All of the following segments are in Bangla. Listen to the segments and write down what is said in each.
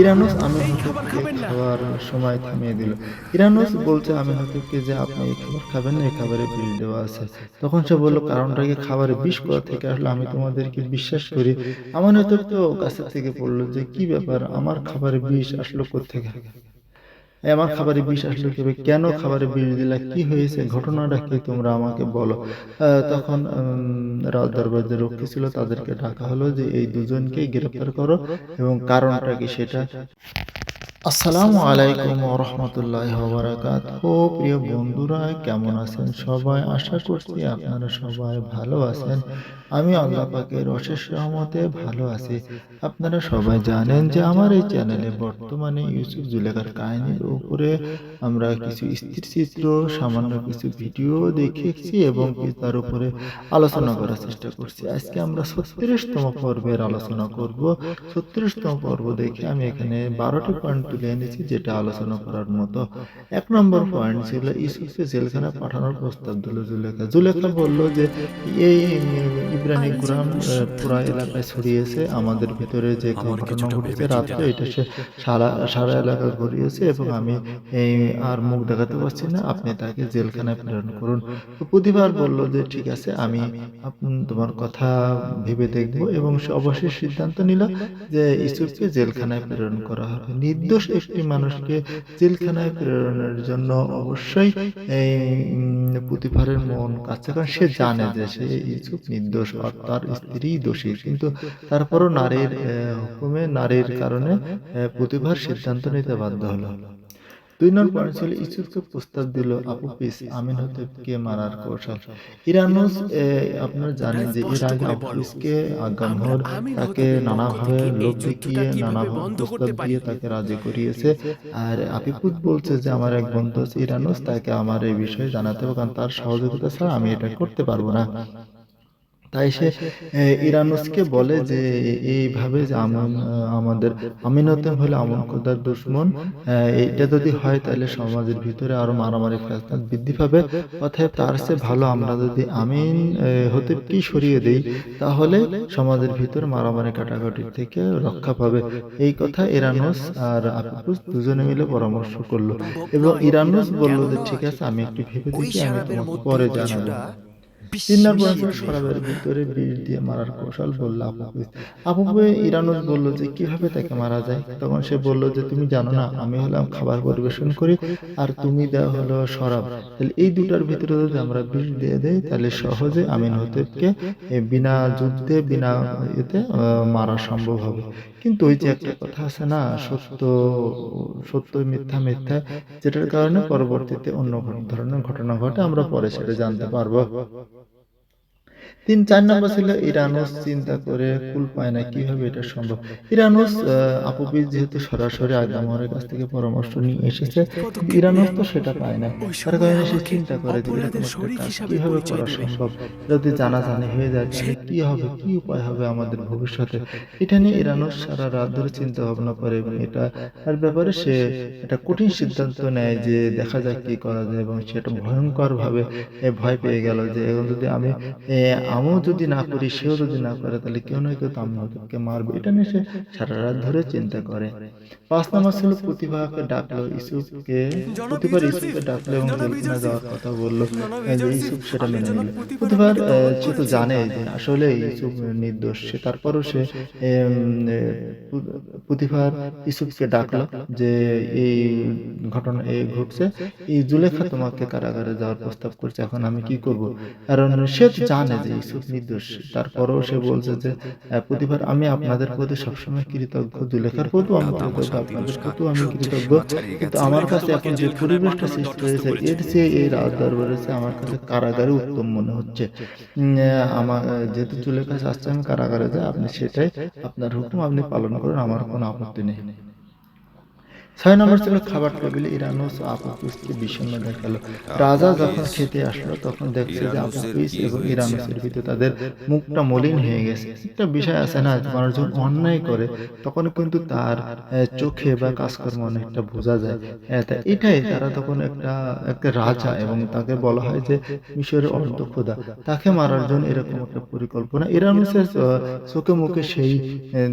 ইরানুস আমি হতিবকে খাওয়ার সময় থামিয়ে দিল। ইরানুস বলছে আমি হতিবকে যে আপনি এই খাবার খাবেন না? এই খাবারে বিষ দেওয়া আছে। তখন সে বলল কারণটা কি খাবারে বিষ করা থেকে আসলে আমি তোমাদেরকে বিশ্বাস করি? আমার হতিব তো কাছের থেকে বলল যে কি ব্যাপার? আমার খাবারের বিষ আসলো কোথেকে আমার খাবারে বিষ আসলো কীভাবে কেন খাবারে বিষ দিলা? কি হয়েছে? ঘটনাটা কি? তোমরা আমাকে বলো। তখন রাজ দরবার যে রক্ষী ছিল। তাদেরকে ডাকা হলো যে, এই দুজনকে গ্রেফতার করো এবং কারণটা কি সেটা? আসসালামু আলাইকুম রহমতুল্লাহ বারাকাত ও প্রিয় বন্ধুরা কেমন আছেন সবাই? আশা করছি আপনারা সবাই ভালো আছেন। আমি আল্লাহ পাকের অশেষ রহমতে ভালো আছি। আপনারা সবাই জানেন যে আমার এই চ্যানেলে বর্তমানে ইউসুফ জুলেখার কাহিনীর উপরে আমরা কিছু স্থির চিত্র সামান্য কিছু ভিডিও দেখেছি এবং তার উপরে আলোচনা করার চেষ্টা করছি। আজকে আমরা ছত্রিশতম পর্বের আলোচনা করব। ছত্রিশতম পর্ব দেখে আমি এখানে বারোটি পয়েন্ট তুলে এনেছি যেটা আলোচনা করার মতো। এক নম্বর পয়েন্ট ছিল ইসুফকে জেলখানা পাঠানোর প্রস্তাব দিল জুলেখা। জুলেখা বলল যে এই ইব্রাহিম গুরাম পুরা এলাকায় ছড়িয়েছে আমাদের ভিতরে যে ঘটনা ঘটেছে রাত্রে এটা সে সারা সারা এলাকা ঘুরিয়েছে এবং আমি এই আর মুখ দেখাতে পারছি না। আপনি তাকে জেলখানায় প্রেরণ করুন। তো প্রতিবার বলল যে ঠিক আছে আমি তোমার কথা ভেবে দেখব। এবং সে অবশ্যই সিদ্ধান্ত নিল যে ইসুফকে জেলখানায় প্রেরণ করা হবে। নির্দোষ একটি মানুষকে জেলখানায় প্রেরণের জন্য অবশ্যই এই প্রতিভারের মন কাছে কারণ সে জানে যে সে ইসুফ নির্দোষ, আর তার স্ত্রী দোষী। কিন্তু তারপরও নারীর হুকুমে, নারীর কারণে প্রতিভার সিদ্ধান্ত নিতে বাধ্য হলো। দুই নম্বর পয়েন্ট ছিল ইসুফকে প্রস্তাব দিল আপু পিস আমিন হতেবকে মারার কৌশল। ইরানুস আপনারা জানেন যে এর আগে আপু পিসকে আগামহর তাকে নানাভাবে লোক দেখিয়ে নানাভাবে প্রস্তাব দিয়ে তাকে রাজি করিয়েছে। আর আপিপুত বলছে যে আমার এক বন্ধু আছে ইরানুস তাকে আমার এই বিষয়ে জানাতে হবে কারণ তার সহযোগিতা ছাড়া আমি এটা করতে পারব না। তাই সে ইরানুসকে বলে যে, এইভাবে যে আমাদের আমিনতম হলে আমন খোদার দুশ্মন এটা যদি হয় তাহলে সমাজের ভিতরে আরও মারামারি ফ্যাসলাদ বৃদ্ধি পাবে। অতএব তার চেয়ে ভালো আমরা যদি আমিন হতে কি সরিয়ে দেই, তাহলে সমাজের ভিতরে মারামারি কাটাকাটির থেকে রক্ষা পাবে। এই কথা ইরানুস আর আপিপুস দুজনে মিলে পরামর্শ করল। এবং ইরানুস বলল যে, ঠিক আছে, আমি একটু ভেবে দেখি, আমি তোমাকে পরে জানাব। তিন নম্বর বিশ্বাসী ভিতরে বিষ দিয়ে মারার কৌশল বলল আপুকে আপুকে ইরানুস বলল যে কীভাবে তাকে মারা যায়? তখন সে বলল যে তুমি জানো না আমি হলাম খাবার পরিবেশন করি আর তুমি দেওয়া হলো শরাব। তাহলে এই দুটার ভিতরে যদি আমরা বিষ দিয়ে দেই তাহলে সহজে আমিন হতেবকে বিনা যুদ্ধে বিনা এতে মারা সম্ভব হবে। কিন্তু ওই যে একটা কথা আছে না সত্য সত্য মিথ্যা মিথ্যা যেটার কারণে পরবর্তীতে অন্য ধরনের ঘটনা ঘটে আমরা পরে সেটা জানতে পারব। তিন চার নম্বর ছিল ইরানুস চিন্তা করে কুল পায় না কীভাবে এটা সম্ভব? ইরানুস আহ, আপুবির যেহেতু সরাসরি আগামরের কাছ থেকে পরামর্শ নিয়ে এসেছে। ইরানুস তো সেটা পায় না। তার কারণে সে চিন্তা করে কীভাবে করা সম্ভব? যদি জানাজানি হয়ে যায় তাহলে কি হবে? কি উপায় হবে আমাদের ভবিষ্যতে? এটা নিয়ে ইরানুস সারা রাত ধরে চিন্তা ভাবনা করে এবং এটা তার ব্যাপারে সে একটা কঠিন সিদ্ধান্ত নেয় যে দেখা যাক কি করা যায় এবং সেটা ভয়ঙ্কর ভাবে ভয় পেয়ে গেল যে এখন যদি আমি আমিও যদি না করি সেও যদি না করে তাহলে কেউ না কেউ তো আমি আমাকে মারবে। এটা নিয়ে সে সারা রাত ধরে চিন্তা করে। পাঁচ নাম্বার ছিল প্রতিভাকে ডাকলো ইসুফকে প্রতিবার ইসুফকে ডাকলো এবং জেলখানা যাওয়ার কথা বলল। যে ইসুফ সেটা মেনে নিল। প্রতিবার আহ, সে তো জানে যে আসলে ইসুফ নির্দোষ। সে তারপরও সে প্রতিভার ইসুফকে ডাকলো যে এই ঘটনা এই ঘটছে। এই জুলেখা তোমাকে কারাগারে যাওয়ার প্রস্তাব করছে। এখন আমি কি করব? কারণ সে তো জানে যে ইসুফ নির্দোষ। তারপরও সে বলছে যে প্রতিবার আমি আপনাদের প্রতি সবসময় কৃতজ্ঞ। জুলেখার প্রতিও আমি কৃতজ্ঞ। আপনাদের প্রতিও আমি কৃতজ্ঞ। কিন্তু আমার কাছে এখন যে পরিবেশটা সৃষ্টি হয়েছে এর চেয়ে এই রাজ দরবারের চেয়ে আমার কাছে কারাগারে উত্তম মনে হচ্ছে। আমার যেহেতু জুলেখা আসছে আমি কারাগারে যাই আপনি সেটাই আপনার হুকুম আপনি পালন করুন আমার কোনো আপত্তি নেই। ছয় নম্বর ছিল খাবার টেবিলে ইরানুস ও আপুপিসকে বিষণ্ণ দেখাল। রাজা যখন খেতে আসলো তখন দেখছে যে আপুপিস এবং ইরানুসের ভিতরে তাদের মুখটা মলিন হয়ে গেছে। একটা বিষয় আছে না মানুষ যখন অন্যায় করে তখন কিন্তু তার চোখে বা কাজকর্ম অনেকটা বোঝা যায়। হ্যাঁ, এটাই তারা তখন একটা একটা রাজা এবং তাকে বলা হয় যে মিশরের অর্ধ খোদা তাকে মারার জন্য এরকম একটা পরিকল্পনা। ইরানুসের চোখে মুখে সেই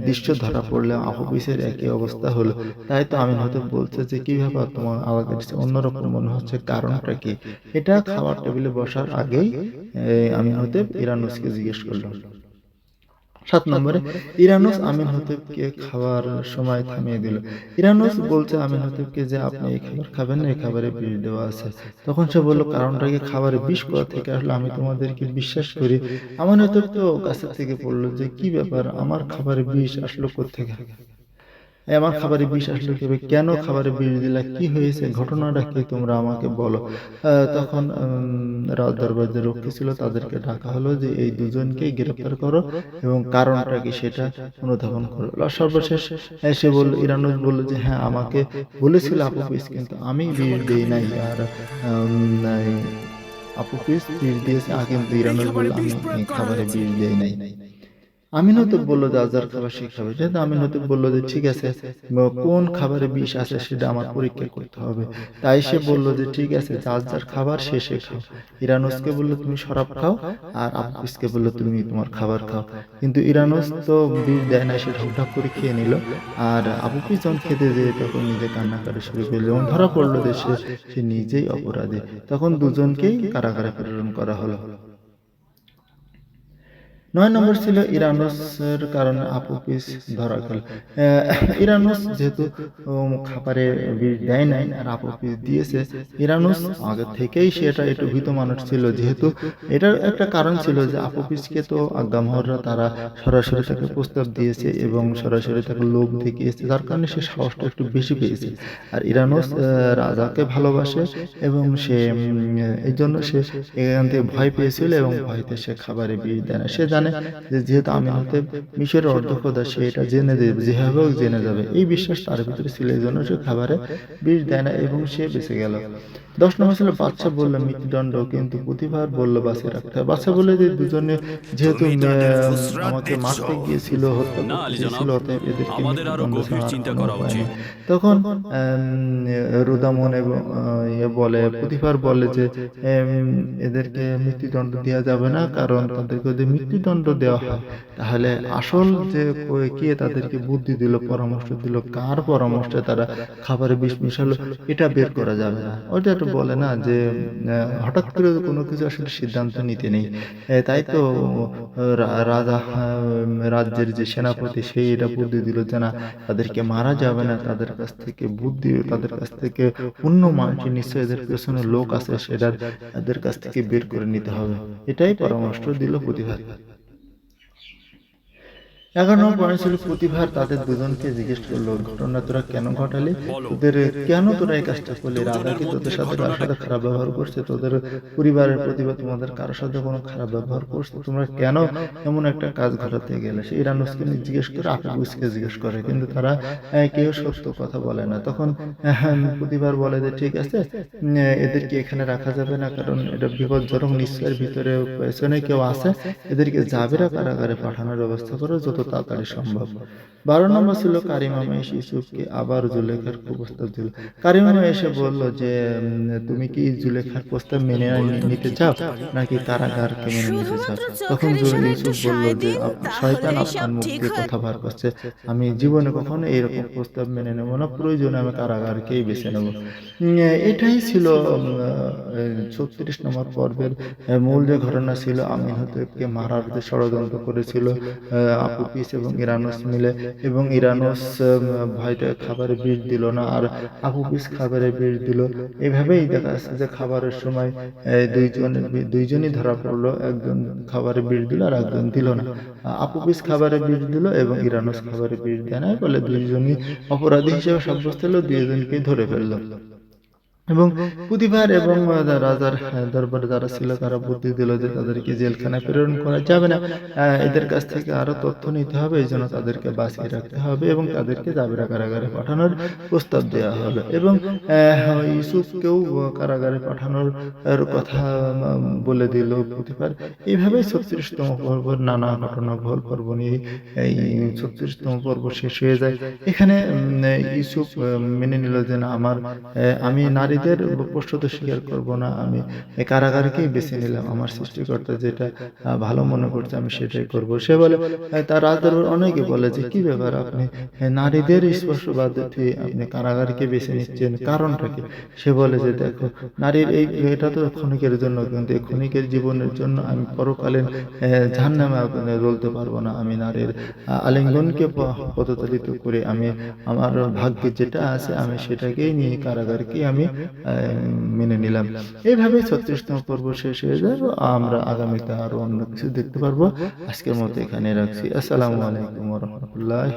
দৃশ্য ধরা পড়লে আহবিসের একই অবস্থা হলো। তাই তো আমি হয়তো বলছে যে কি ব্যাপার তোমার আমাদের কাছে অন্যরকম মনে হচ্ছে কারণটা কি? এটা খাবার টেবিলে বসার আগেই আমি হতে ইরানুসকে জিজ্ঞেস করলাম। সাত নম্বরে ইরানুস আমিন হতেবকে খাওয়ার সময় থামিয়ে দিল। ইরানুস বলছে আমিন হতেবকে যে আপনি এই খাবার খাবেন না এই খাবারে বিষ দেওয়া আছে। তখন সে বলল কারণটাকে খাবারে বিষ কোথা থেকে আসলে? আমি তোমাদেরকে বিশ্বাস করি। আমিন হতেব তো কাছের থেকে বলল যে কি ব্যাপার? আমার খাবারে বিষ আসলো কোথেকে আমার খাবারে বিষ আসলো কীভাবে কেন খাবারে বিষ দিলা? কি হয়েছে? ঘটনাটা কি? তোমরা আমাকে বলো। তখন রাজ দরবার যে রক্ষী ছিল, তাদেরকে ডাকা হলো যে এই দুজনকে গ্রেফতার করো এবং কারণটা কি সেটা অনুধাবন করো। সর্বশেষ এসে বলল ইরানুস বলল যে হ্যাঁ আমাকে বলেছিল আপু পিস, কিন্তু আমি বিষ দিই নাই। আর আপু পিস বিষ দিয়েছে, আগে ইরানুস বলল, আমি খাবারে বিষ দিই নাই। আমিনও তো বলল যে আজার খাবার সে খাবে যেহেতু আমিনও তো বলল যে ঠিক আছে কোন খাবারে বিষ আছে সেটা আমার পরীক্ষা করতে হবে। তাই সে বলল যে ঠিক আছে যার খাবার শেষে খাও। ইরানুসকে বলল তুমি শরাব খাও আর আপিসকে বলল তুমি তোমার খাবার খাও। কিন্তু ইরানুস তো বিষ দেয় না সে ঢকঢক করে খেয়ে নিল। আর আবুপিস যখন খেতে যেয়ে তখন নিজে কান্নাকাটি শুরু করল। যখন ধরা পড়ল যে সে সে নিজেই অপরাধী তখন দুজনকেই কারাগারে প্রেরণ করা হলো নয় নম্বর ছিল ইরানুসের কারণে আপুপিস ধরা গেল। ইরানুস যেহেতু খাবারে বিষ দেয় নাই, আর আপুপিস দিয়েছে, ইরানুস আগে থেকেই সেটা একটু ভীত মানুষ ছিল। যেহেতু এটার একটা কারণ ছিল যে আপুপিসকে তো আজ্ঞামহররা তারা সরাসরি তাকে প্রস্তাব দিয়েছে এবং সরাসরি তাকে লোভ দেখিয়েছে যার কারণে সে সাহসটা একটু বেশি পেয়েছে। আর ইরানুস রাজাকে ভালোবাসে এবং সে এই জন্য সে এখান থেকে ভয় পেয়েছিল এবং ভয়তে সে খাবারে বিষ দেয় না। সে জানে যে যেহেতু আমি হতে মিশরের অর্ধকদা সে এটা জেনে দেবে যেভাবে হোক জেনে যাবে এই বিশ্বাস তার ভিতরে ছিল এই জন্য সে খাবারে বিষ দেয় না এবং সে বেঁচে গেল দশ নম্বর ছিল বাচ্চা বলল মৃত্যুদণ্ড কিন্তু প্রতিবার বলল বাঁচিয়ে রাখতে হবে বাচ্চা বলে যে দুজনে যেহেতু আমাকে মারতে গিয়েছিল হত্যা। অতএব এদেরকে। তখন রুদামন এবং ইয়ে বলে প্রতিভার বলে যে এদেরকে মৃত্যুদণ্ড দেওয়া যাবে না কারণ তাদেরকে যদি মৃত্যুদণ্ড দেওয়া হয়। তাহলে আসল যে কে তাদেরকে বুদ্ধি দিল, পরামর্শ দিল, কার পরামর্শে তারা খাবারে বিষ মিশালো, এটা বের করা যাবে না। ওইটা একটু বলে না যে হঠাৎ করে কোনো কিছু আসলে সিদ্ধান্ত নিতে নেই। তাই তো রাজা রাজ্যের যে সেনাপতি, সেই এটা বুদ্ধি দিল যে না, তাদেরকে মারা যাবে না, তাদের কাছ থেকে বুদ্ধি, তাদের কাছ থেকে অন্য মানুষ নিশ্চয় এদের পেছনে লোক আছে, সেটা এদের কাছ থেকে বের করে নিতে হবে। এটাই পরামর্শ দিল প্রতিভার এগারো নম্বর পয়েন্ট ছিল প্রতিভার তাদের দুজনকে জিজ্ঞেস করল ঘটনা তোরা কেন ঘটালি? তোদের কেন তোরা এই কাজটা করলি? রাজা কি তোদের সাথে কারোর সাথে খারাপ ব্যবহার করছে? তোদের পরিবারের প্রতিভা তোমাদের কারোর সাথে কোনো খারাপ ব্যবহার করছে? তোমরা কেন এমন একটা কাজ ঘটাতে গেলে? সেই ইরানুসকে জিজ্ঞেস করে আফিবুসকে জিজ্ঞেস করে কিন্তু তারা কেউ সত্য কথা বলে না। তখন আহ, প্রতিবার বলে যে ঠিক আছে এদেরকে এখানে রাখা যাবে না কারণ এটা বিপজ্জনক নিশ্চয়ের ভিতরে পেছনে কেউ আছে। এদেরকে জাবেরা কারাগারে পাঠানোর ব্যবস্থা করো যত তাড়াতাড়ি সম্ভব। বারো নম্বর ছিল কারিমামা এসে ইউসুফকে আবার জুলেখার প্রস্তাব দিল। কারিমামা এসে বলল যে তুমি কি জুলেখার প্রস্তাব মেনে নিতে চাও? নাকি কারাগারকে মেনে নিতে চাও? তখন ইউসুফ বলল যে শয়তান আপনার মুখ দিয়ে কথা বার করছে। আমি জীবনে কখনো এইরকম প্রস্তাব মেনে নেব না। প্রয়োজনে আমি কারাগারকেই বেছে নেব। এটাই ছিল ছত্রিশ নম্বর পর্বের মূল যে ঘটনা ছিল আমিন হতেবকে মারার যে ষড়যন্ত্র করেছিল আপু পিস এবং ইরানুস মিলে এবং ইরানুস ভয়তে খাবারে বিষ দিল না, আর পিস খাবারে বিষ দিল। এভাবেই দেখা যাচ্ছে যে খাবারের সময় দুইজন, দুইজনই ধরা পড়ল। একজন খাবারে বিষ দিল আর একজন দিল না। আপু পিস খাবারে বিষ দিল এবং ইরানুস খাবারে বিষ দেয় না বলে দুইজনই অপরাধী হিসেবে সাব্যস্ত হলো দুইজনকে ধরে ফেলল। এবং প্রতিবার এবং রাজার আহ, দরবারে যারা ছিল তারা বুদ্ধি দিল যে তাদেরকে জেলখানায় প্রেরণ করা যাবে না। এদের কাছ থেকে আরও তথ্য নিতে হবে এই জন্য তাদেরকে বাঁচিয়ে রাখতে হবে এবং তাদেরকে জাবিরা কারাগারে পাঠানোর প্রস্তাব দেওয়া হবে। এবং ইউসুফকেও কারাগারে পাঠানোর কথা বলে দিল প্রতিবার এইভাবে ছত্রিশতম পর্ব নানা ঘটনা ভুল পর্ব নিয়ে এই ছত্রিশতম পর্ব শেষ হয়ে যায় এখানে ইউসুফ মেনে নিল যে না আমার আমি আমি নারীদের প্রশ্রত স্বীকার করব না, আমি কারাগারকেই বেছে নিলাম আমার সৃষ্টিকর্তা যেটা ভালো মনে করছে, আমি সেটাই করব। সে বলে তার রাজদরবার অনেকে বলে যে, কি ব্যাপার আপনি নারীদের স্পর্শ বাদ দিয়ে আপনি কারাগারকে বেছে নিচ্ছেন, কারণটা কি? সে বলে যে, দেখো, নারীর এই এটা তো ক্ষণিকের জন্য, কিন্তু এই ক্ষণিকের জীবনের জন্য আমি পরকালীন ঝান নামে বলতে পারব না। আমি নারীর আলিঙ্গনকে প- পদচালিত করে আমি আমার ভাগ্যে যেটা আছে, আমি সেটাকেই নিয়ে কারাগারকে আমি মেনে নিলাম। এইভাবে ছত্রিশতম পর্ব শেষ হয়ে যায় আমরা আগামীতে আরও অন্য কিছু দেখতে পারব। আজকের মতো এখানে রাখছি। আসসালামু আলাইকুম রহমতুল্লাহ